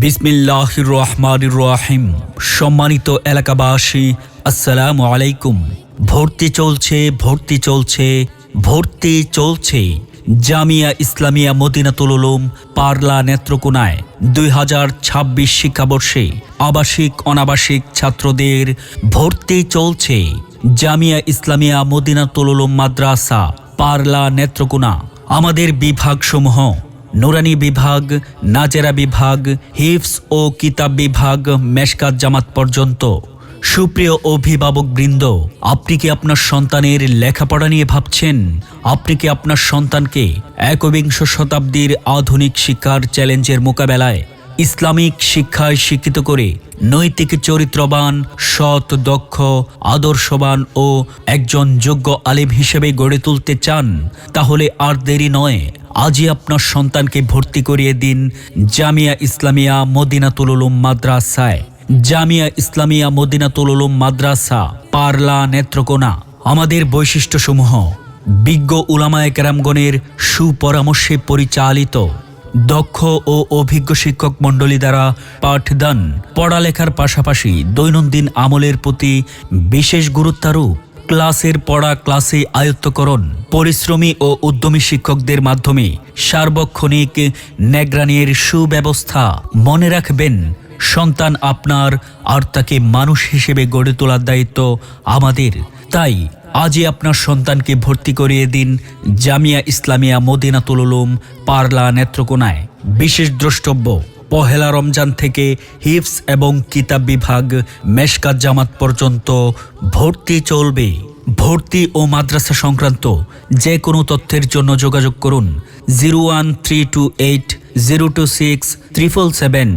বিসমিল্লাহ রহমান রহিম। সম্মানিত এলাকাবাসী, আসসালামু আলাইকুম। ভর্তি চলছে ভর্তি চলছে ভর্তি চলছে জামিয়া ইসলামিয়া মদিনাতুল পারলা নেত্রকোনায় দুই হাজার ছাব্বিশ শিক্ষাবর্ষে আবাসিক অনাবাসিক ছাত্রদের ভর্তি চলছে জামিয়া ইসলামিয়া মদিনাতুল উলুম মাদ্রাসা পারলা নেত্রকোনা। আমাদের বিভাগসমূহ নুরানি বিভাগ, নাজেরা বিভাগ হিফস ও কিতাব বিভাগ মেশকাত জামাত পর্যন্ত। সুপ্রিয় অভিভাবক বৃন্দ, আপনি কি আপনার সন্তানের লেখাপড়া নিয়ে ভাবছেন? আপনি কি আপনার সন্তানকে একবিংশ শতাব্দীর আধুনিক শিক্ষার চ্যালেঞ্জের মোকাবেলায় ইসলামিক শিক্ষায় শিক্ষিত করে নৈতিক চরিত্রবান, সৎ, দক্ষ, আদর্শবান ও একজন যোগ্য আলিম হিসেবে গড়ে তুলতে চান, তাহলে আর দেরি নয় আজই আপনার সন্তানকে ভর্তি করিয়ে দিন জামিয়া ইসলামিয়া মদিনাতুল উলুম মাদ্রাসায়। জামিয়া ইসলামিয়া মদিনাতুল উলুম মাদ্রাসা, পারলা নেত্রকোনা। আমাদের বৈশিষ্ট্যসমূহ, বিজ্ঞ উলামায় কেরামগণের সুপরামর্শে পরিচালিত। দক্ষ ও অভিজ্ঞ শিক্ষক মণ্ডলী দ্বারা পাঠদান, পড়ালেখার পাশাপাশি দৈনন্দিন আমলের প্রতি বিশেষ গুরুত্বারোপ। ক্লাসের পড়া ক্লাসে আয়ত্তকরণ পরিশ্রমী ও উদ্যমী শিক্ষকদের মাধ্যমে সার্বক্ষণিক নেগ্রানির সুব্যবস্থা। মনে রাখবেন, সন্তান আপনার আর তাকে মানুষ হিসেবে গড়ে তোলার দায়িত্ব আমাদের। তাই আজই আপনার সন্তানকে ভর্তি করিয়ে দিন জামিয়া ইসলামিয়া মদিনাতুল উলুম পারলা নেত্রকোনায়। বিশেষ দ্রষ্টব্য। পহেলা রমজান থেকে হিফস এবং কিতাব বিভাগ মেশকাত জামাত পর্যন্ত ভর্তি চলবে। ভর্তি ও মাদ্রাসা সংক্রান্ত যে কোনো তথ্যের জন্য যোগাযোগ করুন zero one three two eight zero two six triple seven.